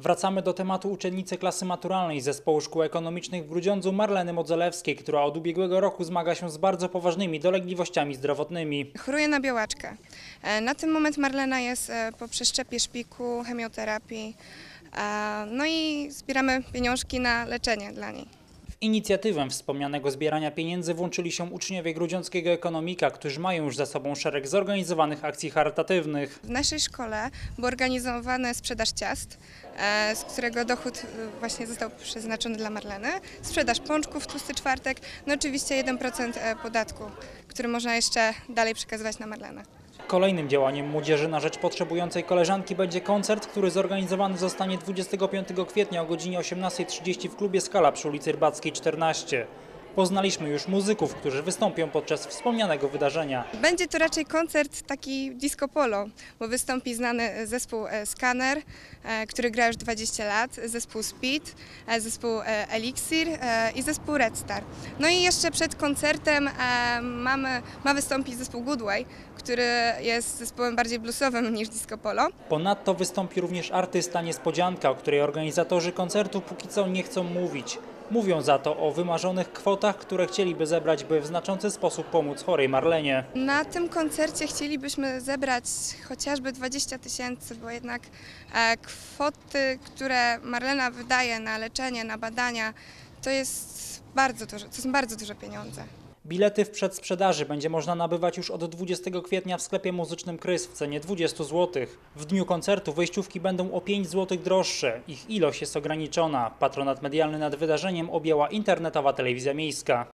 Wracamy do tematu uczennicy klasy maturalnej Zespołu Szkół Ekonomicznych w Grudziądzu Marleny Modzelewskiej, która od ubiegłego roku zmaga się z bardzo poważnymi dolegliwościami zdrowotnymi. Choruję na białaczkę. E, Na ten moment Marlena jest e, po przeszczepie szpiku, chemioterapii. E, No i zbieramy pieniążki na leczenie dla niej. W inicjatywę wspomnianego zbierania pieniędzy włączyli się uczniowie grudziąckiego ekonomika, którzy mają już za sobą szereg zorganizowanych akcji charytatywnych. W naszej szkole była organizowana sprzedaż ciast, e, z którego dochód e, właśnie został przeznaczony dla Marleny. Sprzedaż pączków w tłusty czwartek, no oczywiście 1% e, podatku, który można jeszcze dalej przekazywać na Marlenę. Kolejnym działaniem Młodzieży na rzecz potrzebującej koleżanki będzie koncert, który zorganizowany zostanie 25 kwietnia o godzinie 18.30 w klubie Skala przy ulicy Rybackiej 14. Poznaliśmy już muzyków, którzy wystąpią podczas wspomnianego wydarzenia. Będzie to raczej koncert taki disco polo, bo wystąpi znany zespół e, Scanner, e, który gra już 20 lat, zespół Speed, e, zespół Elixir i zespół Red Star. No i jeszcze przed koncertem mamy, ma wystąpić zespół Goodway, który jest zespołem bardziej bluesowym niż disco polo. Ponadto wystąpi również artysta Niespodzianka, o której organizatorzy koncertu póki co nie chcą mówić. Mówią za to o wymarzonych kwotach, które chcieliby zebrać, by w znaczący sposób pomóc chorej Marlenie. Na tym koncercie chcielibyśmy zebrać chociażby 20 tysięcy, bo jednak e, kwoty, które Marlena wydaje na leczenie, na badania, to jest bardzo dużo, to są bardzo duże pieniądze. Bilety w przedsprzedaży będzie można nabywać już od 20 kwietnia w sklepie muzycznym Krys w cenie 20 zł. W dniu koncertu wejściówki będą o 5 zł droższe. Ich ilość jest ograniczona. Patronat medialny nad wydarzeniem objęła internetowa telewizja miejska.